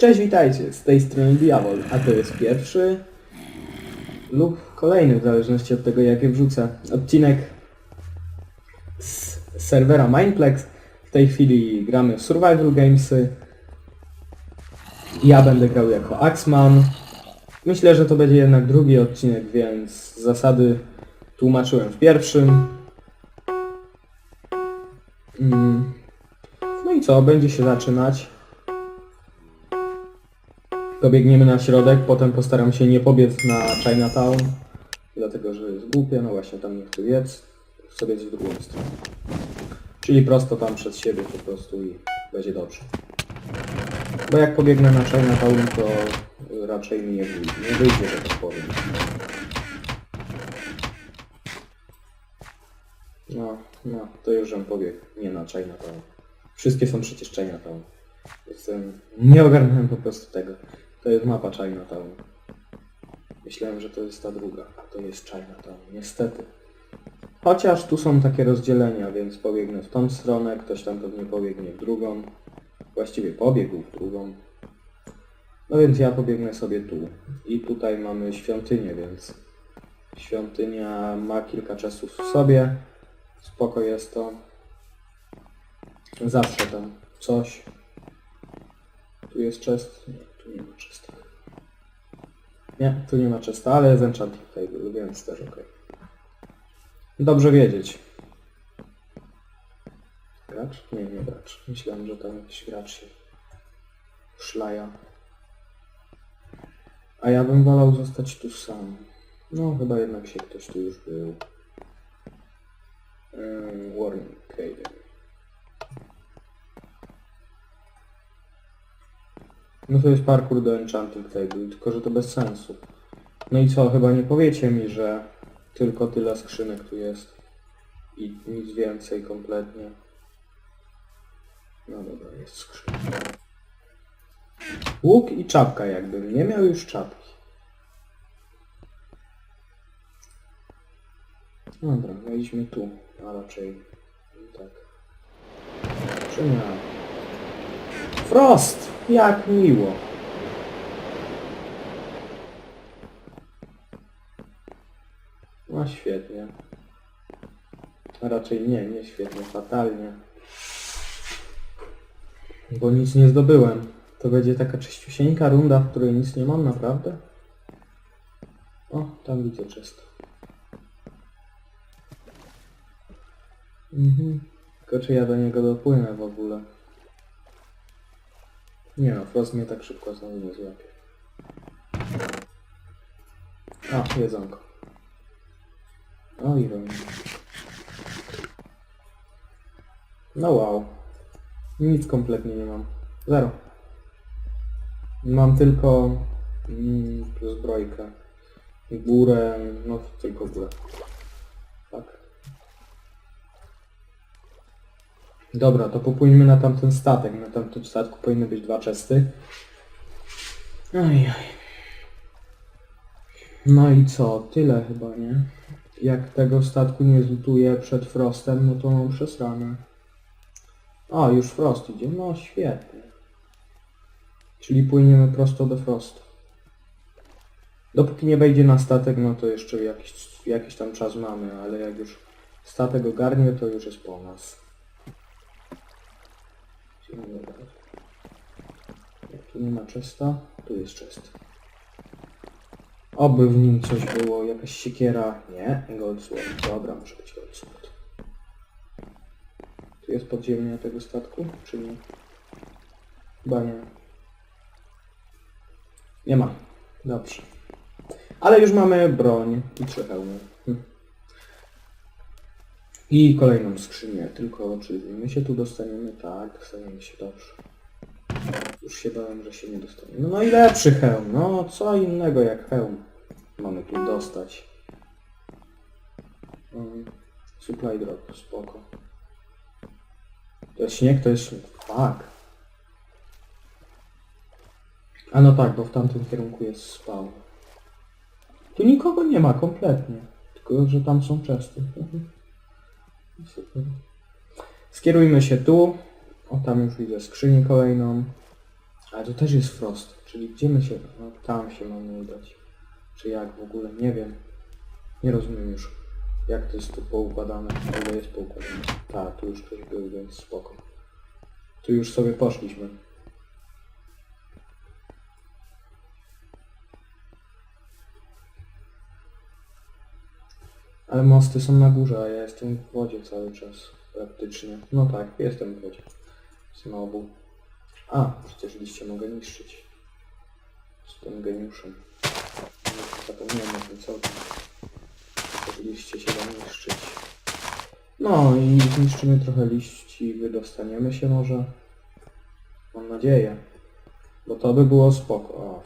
Cześć, witajcie, z tej strony Diabol, a to jest pierwszy lub kolejny, w zależności od tego jakie wrzucę, odcinek z serwera Mindplex. W tej chwili gramy w Survival Gamesy. Ja będę grał jako Axman. Myślę, że to będzie jednak drugi odcinek, więc zasady tłumaczyłem w pierwszym. Mm. No i co, będzie się zaczynać. Dobiegniemy na środek, potem postaram się nie pobiec na Chinatown, dlatego że jest głupie, no właśnie tam nie chcę biec, chcę biec w drugą stronę. Czyli prosto tam przed siebie po prostu i będzie dobrze. Bo jak pobiegnę na Chinatown, to raczej mi nie wyjdzie, nie wyjdzie, tak powiem. No, no, to już żem pobiegł, nie na Chinatown. Wszystkie są przecież Chinatown. Jestem... Nie ogarnąłem po prostu tego. To jest mapa Chinatown. Myślałem, że to jest ta druga. a To jest Chinatown. Niestety. Chociaż tu są takie rozdzielenia, więc pobiegnę w tą stronę, ktoś tam pewnie pobiegnie w drugą. Właściwie pobiegł w drugą. No więc ja pobiegnę sobie tu. I tutaj mamy świątynię, więc świątynia ma kilka czasów w sobie. Spoko jest to. Zawsze tam coś. Tu jest chest? Tu nie ma chesta. Nie, tu nie ma chesta, ale jest enchanting table, więc też ok. Dobrze wiedzieć. Gracz? Nie, nie gracz. Myślałem, że tam jakiś gracz się szlaja. A ja bym wolał zostać tu sam. No, chyba jednak się ktoś tu już był. Ym, warning Cave. No to jest parkour do Enchanting Table, tylko że to bez sensu. No i co, chyba nie powiecie mi, że tylko tyle skrzynek tu jest i nic więcej kompletnie. No dobra, jest skrzynka. Łuk i czapka jakbym nie miał już czapki. Dobra, wejdźmy tu, a raczej tak. Czy nie? Frost! Jak miło. No świetnie. A raczej nie, nie świetnie, fatalnie. Bo nic nie zdobyłem. To będzie taka czyściusieńka runda, w której nic nie mam, naprawdę? O, tam widzę czysto. Mhm. Tylko czy ja do niego dopłynę w ogóle? Nie no, Frost mnie tak szybko znowu nie złapie. A, jedzonko. O, ironia. No wow. Nic kompletnie nie mam. Zero. Mam tylko mm, zbrojkę. Górę, no tylko górę. Dobra, to popłyńmy na tamten statek. Na tamtym statku powinny być dwa czesty. Ojej. No i co? Tyle chyba, nie? Jak tego statku nie zlutuję przed Frostem, no to mam przesrane. O, już Frost idzie. No świetnie. Czyli płyniemy prosto do Frosta. Dopóki nie wejdzie na statek, no to jeszcze jakiś, jakiś tam czas mamy, ale jak już statek ogarnie, to już jest po nas. Jak tu nie ma czysta, tu jest czyst. Oby w nim coś było, jakaś siekiera. Nie, Goldsword. Dobra, może być Goldsword. Tu jest podziemie tego statku, czy nie? Chyba nie. Nie ma. Dobrze. Ale już mamy broń i trzy hełmy. I kolejną skrzynię, tylko czy my się tu dostaniemy? Tak, dostaniemy się dobrze. Już się bałem, że się nie dostaniemy. No najlepszy hełm, no co innego jak hełm. Mamy tu dostać. Um, supply drop, spoko. To jest śnieg, to jest śnieg. Tak. A no tak, bo w tamtym kierunku jest spawn. Tu nikogo nie ma kompletnie. Tylko, że tam są czesty. Skierujmy się tu. O, tam już widzę skrzynię kolejną. Ale to też jest Frost, czyli gdzie my się... No, tam się mamy udać. Czy jak w ogóle? Nie wiem. Nie rozumiem już, jak to jest tu poukładane. O ile jest poukładane. Tak, tu już ktoś był, więc spoko. Tu już sobie poszliśmy. Ale mosty są na górze, a ja jestem w wodzie cały czas. Praktycznie. No tak, jestem w wodzie. Znowu. A, przecież liście mogę niszczyć. Jestem geniuszem. Nie Zapomniałem o tym całkiem. Że liście się da niszczyć. No i zniszczymy trochę liści, wydostaniemy się może. Mam nadzieję. Bo to by było spoko. O.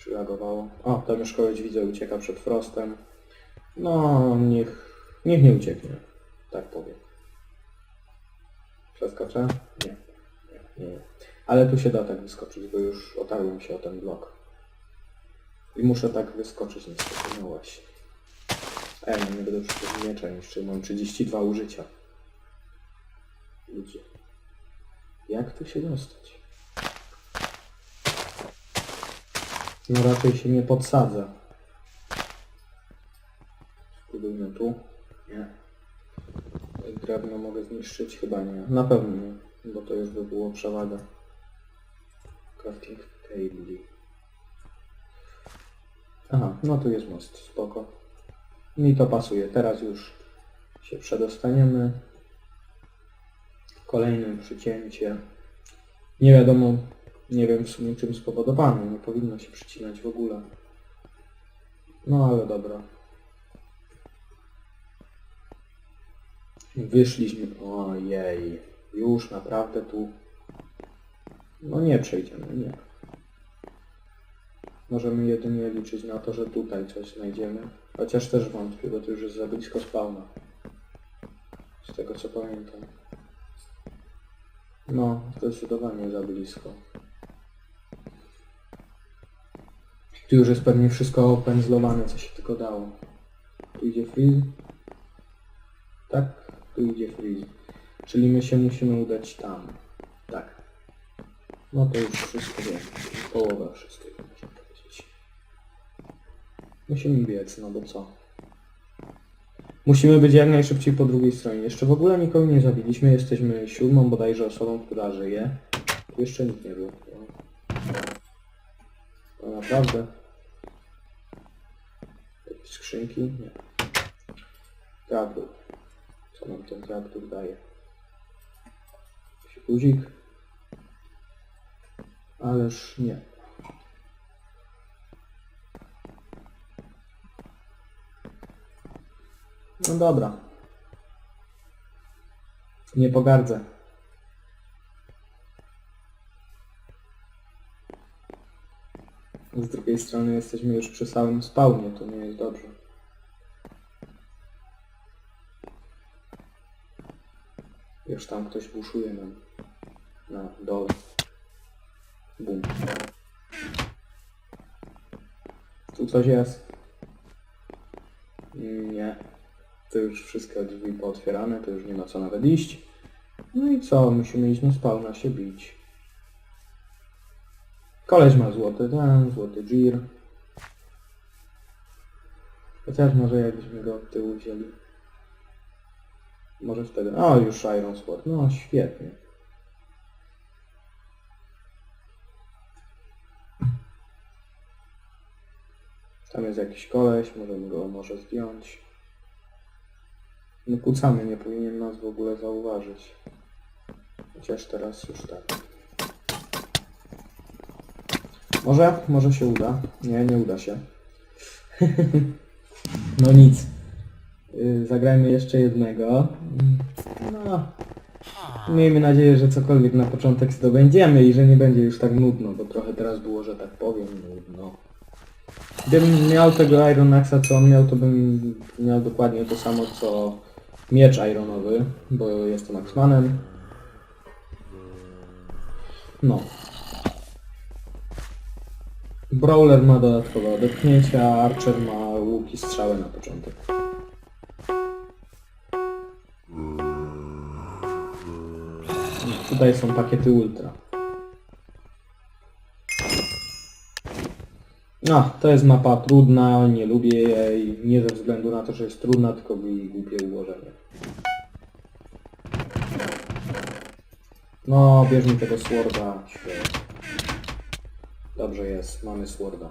Przylagowało. O, tam już kogoś widzę, ucieka przed Frostem. No, niech, niech nie ucieknie. Tak powiem. Przeskoczę? Nie. Nie, nie. Ale tu się da tak wyskoczyć, bo już otarłem się o ten blok. I muszę tak wyskoczyć niestety, no właśnie. Ej, no nie będę przecież miecza niszczył, mam 32 użycia. Ludzie. Jak tu się dostać? No raczej się nie podsadza. Spróbujmy tu. Nie. Drewno mogę zniszczyć? Chyba nie. Na pewno nie, bo to już by było przewaga. Crafting table. Aha, no tu jest most, spoko. Mi to pasuje. Teraz już się przedostaniemy. Kolejne przycięcie. Nie wiadomo, nie wiem w sumie czym spowodowane. Nie powinno się przycinać w ogóle. No ale dobra. Wyszliśmy. Ojej. Już naprawdę tu. No nie przejdziemy, nie. Możemy jedynie liczyć na to, że tutaj coś znajdziemy. Chociaż też wątpię, bo to już jest za blisko spawna. Z tego co pamiętam. No, zdecydowanie za blisko. Tu już jest pewnie wszystko opędzlowane, co się tylko dało. Tu idzie freeze. Tak, tu idzie freeze. Czyli my się musimy udać tam. Tak. No to już wszystko wiem. Połowa wszystkiego można powiedzieć. Musimy biec, no bo co? Musimy być jak najszybciej po drugiej stronie. Jeszcze w ogóle nikogo nie zabiliśmy. Jesteśmy siódmą bodajże osobą, która żyje. Tu jeszcze nikt nie był. No naprawdę. Skrzynki? Nie. Traktor. Co nam ten traktor daje? Guzik? Ależ nie. No dobra. Nie pogardzę. Z drugiej strony jesteśmy już przy samym spawnie, to nie jest dobrze. Już tam ktoś buszuje nam na dole. Bum. Tu coś jest? Nie. To już wszystkie drzwi pootwierane, to już nie ma co nawet iść. No i co? Musimy iść na spawna się bić. Koleś ma złoty ten, złoty gir. Chociaż może jakbyśmy go od tyłu wzięli. Może wtedy... O, już Iron Sword. No, świetnie. Tam jest jakiś koleś, możemy go może zdjąć. No kucamy, nie powinien nas w ogóle zauważyć. Chociaż teraz już tak. Może? Może się uda. Nie, nie uda się. no nic. Yy, zagrajmy jeszcze jednego. No. Miejmy nadzieję, że cokolwiek na początek zdobędziemy i że nie będzie już tak nudno, bo trochę teraz było, że tak powiem, nudno. Gdybym miał tego Iron Axa, co on miał, to bym miał dokładnie to samo, co miecz Ironowy, bo jestem Axmanem. No. Brawler ma dodatkowe odepchnięcia, Archer ma łuki strzały na początek. Tutaj są pakiety Ultra. No, to jest mapa trudna, nie lubię jej, nie ze względu na to, że jest trudna, tylko jej głupie ułożenie. No, bierz mi tego Sworda, świetnie. Dobrze jest, mamy sworda.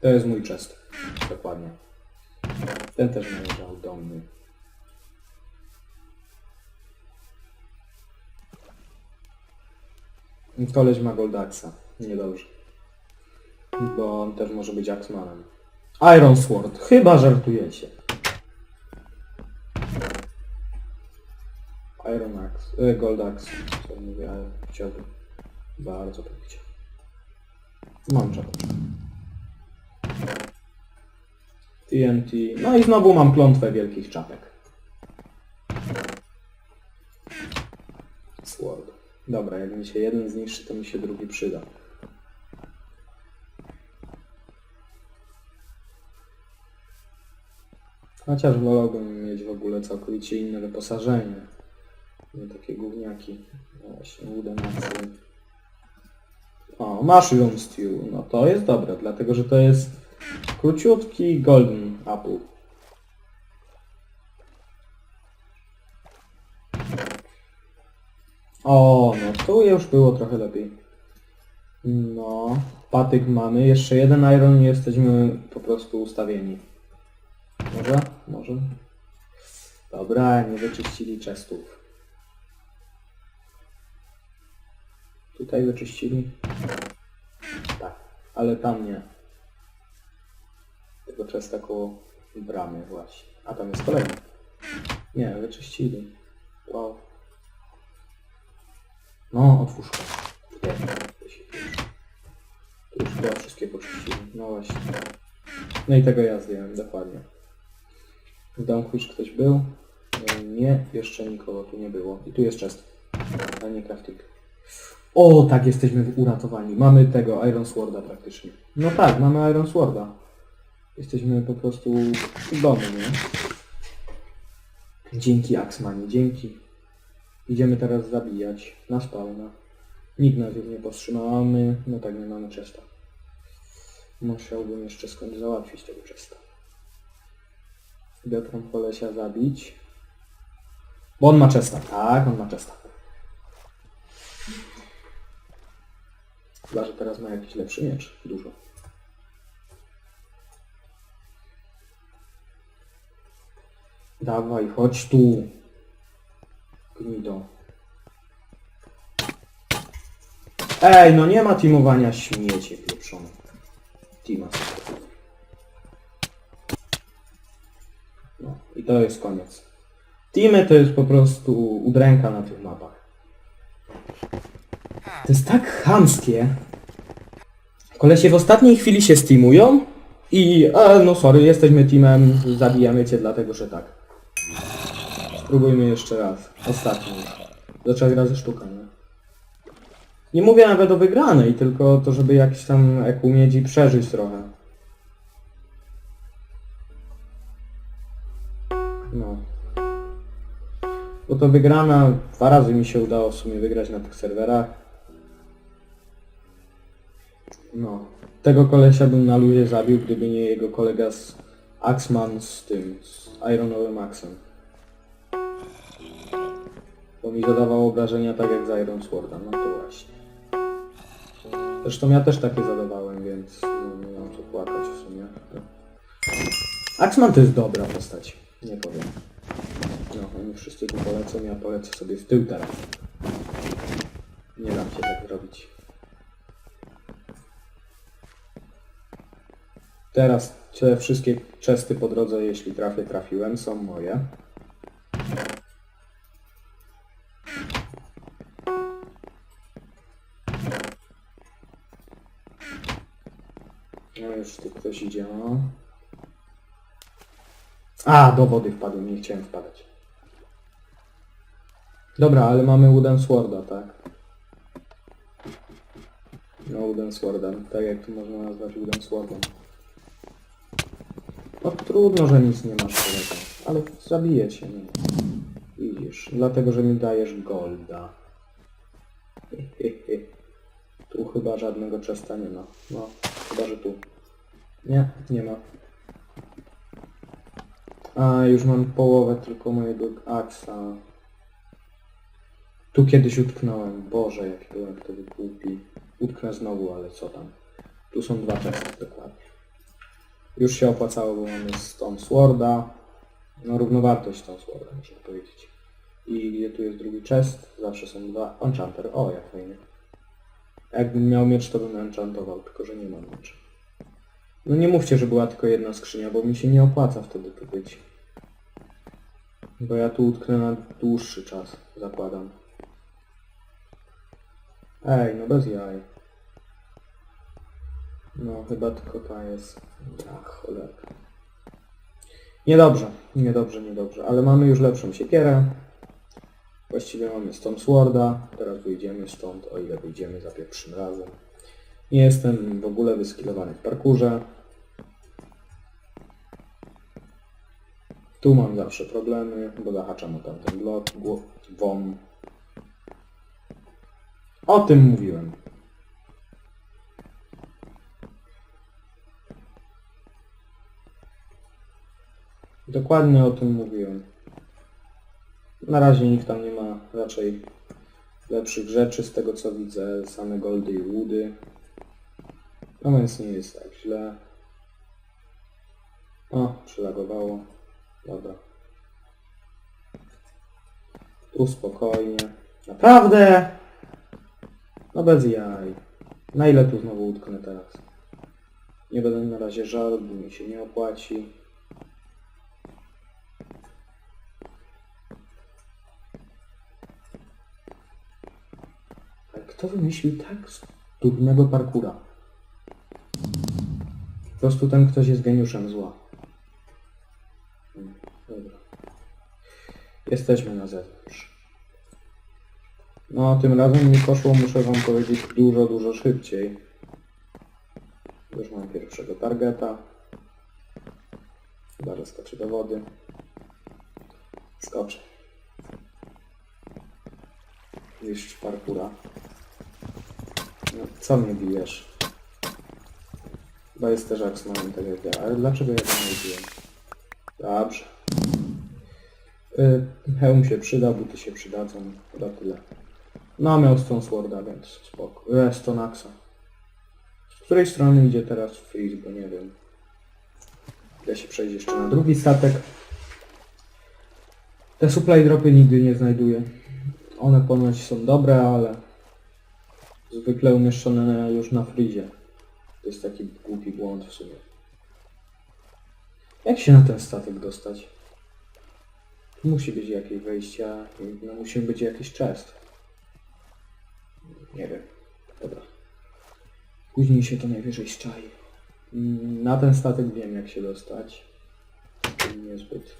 To jest mój chest. Dokładnie. Ten też należał do mnie. Koleś ma Goldaxa. Niedobrze. Bo on też może być Axmanem. Iron Sword. Chyba żartujecie. Iron Axe. E, Gold Axe. Co mówię, ale chciałbym. Bardzo bym chciał. Mam czapkę. TNT. No i znowu mam klątwę wielkich czapek. Sword. Dobra, jak mi się jeden zniszczy, to mi się drugi przyda. Chociaż wolałbym mieć w ogóle całkowicie inne wyposażenie. Nie takie gówniaki. No właśnie, udenacy. O, mushroom stew. No to jest dobre, dlatego że to jest króciutki golden apple. O, no tu już było trochę lepiej. No, patyk mamy. Jeszcze jeden iron i jesteśmy po prostu ustawieni. Może? Może? Dobra, nie wyczyścili chestów. Tutaj wyczyścili? Tak, ale tam nie. Tego chesta koło bramy właśnie. A tam jest kolejny. Nie, wyczyścili. Wow. No, otwórz to. Tu już chyba wszystkie poczyścili. No właśnie. No i tego ja zdjąłem, dokładnie. W domku już ktoś był? Nie, jeszcze nikogo tu nie było. I tu jest chest. A nie crafting. O, tak, jesteśmy uratowani. Mamy tego Iron Sworda praktycznie. No tak, mamy Iron Sworda. Jesteśmy po prostu w domu, nie? Dzięki Axmanie, dzięki. Idziemy teraz zabijać na spawna. Nikt nas już nie powstrzymał, my, no tak, nie mamy chesta. Musiałbym jeszcze skądś załatwić tego chesta. Idę tam kolesia zabić. Bo on ma chesta. Tak, on ma chesta. Chyba, że teraz ma jakiś lepszy miecz. Dużo. Dawaj, chodź tu. Gnido. Ej, no nie ma teamowania śmiecie pieprzone. Teama. No i to jest koniec. Teamy to jest po prostu udręka na tych mapach. To jest tak chamskie. Kolesie w ostatniej chwili się steamują i e, no sorry, jesteśmy teamem, zabijamy cię dlatego, że tak. Spróbujmy jeszcze raz. Ostatni. Za trzech razy sztuka, nie? Nie mówię nawet o wygranej, tylko to, żeby jakiś tam eku mieć i przeżyć trochę. No. Bo to wygrana, dwa razy mi się udało w sumie wygrać na tych serwerach. No. Tego kolesia bym na luzie zabił, gdyby nie jego kolega z Axman z tym, z Ironowym Axem. Bo mi zadawało obrażenia tak jak z Iron Sworda, no to właśnie. Zresztą ja też takie zadawałem, więc no, nie mam co płakać w sumie. Axman to jest dobra postać, nie powiem. No, oni wszyscy tu polecą, ja polecę sobie w tył teraz. Nie dam się tak zrobić. Teraz te wszystkie czesty po drodze, jeśli trafię, trafiłem, są moje. No już tu ktoś idzie, no. A, do wody wpadłem, nie chciałem wpadać. Dobra, ale mamy Wooden Sworda, tak? No, Wooden Sworda, tak jak tu można nazwać Wooden Swordem. O, trudno, że nic nie masz kolego, ale zabiję cię, no. Widzisz, dlatego, że mi dajesz golda. He, he, he. Tu chyba żadnego czesta nie ma. No, chyba, że tu. Nie, nie ma. A, już mam połowę tylko mojego aksa. Tu kiedyś utknąłem. Boże, jaki byłem wtedy głupi. Utknę znowu, ale co tam. Tu są dwa czesty dokładnie. Już się opłacało, bo mamy Stone Sworda. No równowartość Stone Sworda, można powiedzieć. I gdzie tu jest drugi chest? Zawsze są dwa. Enchanter. O, jak fajnie. Jakbym miał miecz, to bym enchantował, tylko że nie mam miecza. No nie mówcie, że była tylko jedna skrzynia, bo mi się nie opłaca wtedy tu być. Bo ja tu utknę na dłuższy czas, zakładam. Ej, no bez jaj. No, chyba tylko ta jest. Ach, cholera. Niedobrze, niedobrze, niedobrze, ale mamy już lepszą siekierę. Właściwie mamy stąd Sworda, teraz wyjdziemy stąd, o ile wyjdziemy za pierwszym razem. Nie jestem w ogóle wyskilowany w parkurze. Tu mam zawsze problemy, bo zahaczam o tamten blok, wom. O tym mówiłem. Dokładnie o tym mówiłem. Na razie nikt tam nie ma raczej lepszych rzeczy z tego co widzę, same goldy i łudy. No więc nie jest tak źle. O, przylagowało. Dobra. Tu spokojnie. Naprawdę! No bez jaj. Na ile tu znowu utknę teraz? Nie będę na razie żal, bo mi się nie opłaci. Ale kto wymyślił tak durnego parkura? Po prostu ten ktoś jest geniuszem zła. Jesteśmy na zewnątrz. No, tym razem mi poszło, muszę wam powiedzieć, dużo, dużo szybciej. Już mam pierwszego targeta. Zaraz skoczę do wody. Skoczę. Mistrz parkura. No, co mnie bijesz? Chyba jest też Axmanem, tak jak ja. Ale dlaczego ja to nie biłem? Dobrze. Y, hełm się przyda, buty się przydadzą. Chyba tyle. No, miał Stone Sworda, więc spoko. E, Stone Axa. Z której strony idzie teraz Freeze, bo nie wiem. Ja się przejść jeszcze na drugi statek. Te supply dropy nigdy nie znajduję. One ponoć są dobre, ale zwykle umieszczone już na frizie. To jest taki głupi błąd w sumie. Jak się na ten statek dostać? Musi być jakieś wejścia, no musi być jakiś chest. Nie wiem. Dobra. Później się to najwyżej szczai. Na ten statek wiem jak się dostać. Niezbyt.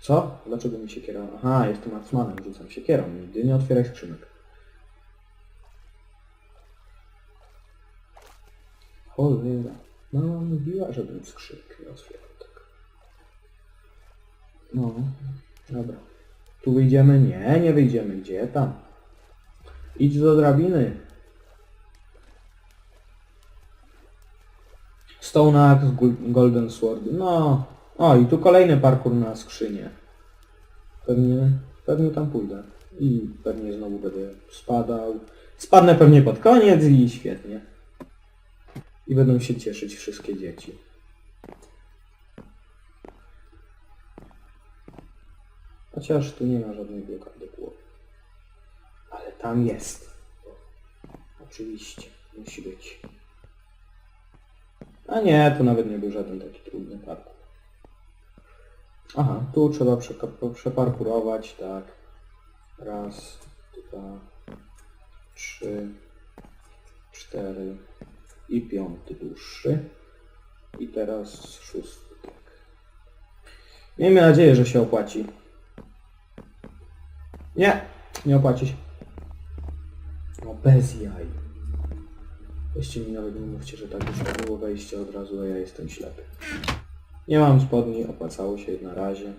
Co? Dlaczego mi się kiera? Aha, jestem Axmanem, rzucam się kierą. Nigdy nie otwieraj skrzynek. Cholera. No, mówiła, żebym skrzynek nie otwierał. No, dobra. Tu wyjdziemy? Nie, nie wyjdziemy. Gdzie tam? Idź do drabiny. Stone Axe, Golden Sword. No. O, i tu kolejny parkour na skrzynię. Pewnie, pewnie tam pójdę. I pewnie znowu będę spadał. Spadnę pewnie pod koniec i świetnie. I będą się cieszyć wszystkie dzieci. Chociaż tu nie ma żadnej blokady głowy. Ale tam jest. Oczywiście, musi być. A nie, to nawet nie był żaden taki trudny parkour. Aha, tu trzeba przeparkurować, tak. Raz, dwa, trzy, cztery i piąty dłuższy. I teraz szósty, tak. Miejmy nadzieję, że się opłaci. Nie, nie opłaci się. No bez jaj. Weźcie mi nawet nie mówcie, że tak już było wejście od razu, a ja jestem ślepy. Nie mam spodni, opłacało się na razie.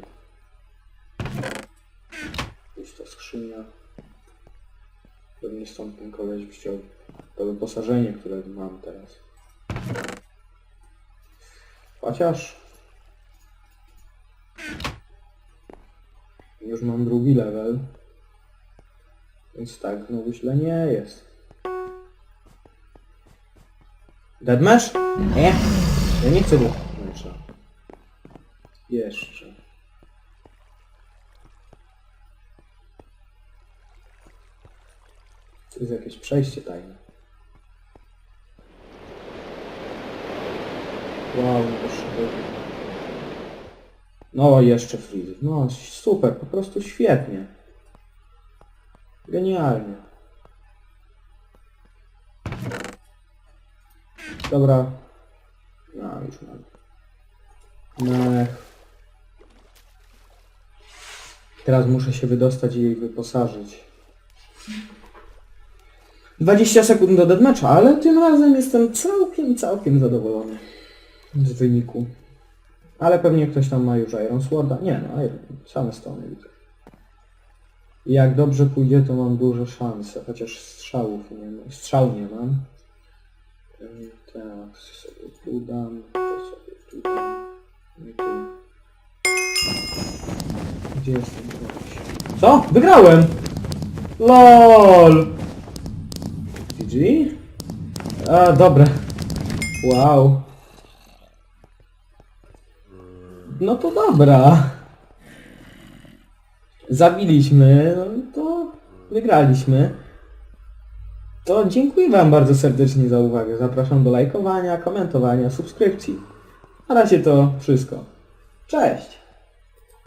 Pusta skrzynia. Pewnie stąd ten koleś wziął to wyposażenie, które mam teraz. Chociaż... Już mam drugi level. Więc tak, znowu źle nie jest. Deadmatch? Nie. Ja nie chcę deadmatcha. Jeszcze. To jest jakieś przejście tajne. Wow, jeszcze No jeszcze Freeze. No super, po prostu świetnie. Genialnie. Dobra. No już mam. Mech. Teraz muszę się wydostać i jej wyposażyć. 20 sekund do deathmatcha, ale tym razem jestem całkiem, całkiem zadowolony z wyniku. Ale pewnie ktoś tam ma już Iron Sworda. Nie no, Iron, same stony widzę. Jak dobrze pójdzie, to mam duże szanse, chociaż strzałów nie mam. Strzał nie mam. Tak, sobie tu dam, to sobie tu dam. I tu. Gdzie jest ten koleś? Co? Wygrałem! LOL! GG? A, dobra. Wow. No to dobra. Zabiliśmy, no to wygraliśmy. To dziękuję Wam bardzo serdecznie za uwagę. Zapraszam do lajkowania, komentowania, subskrypcji. Na razie to wszystko. Cześć!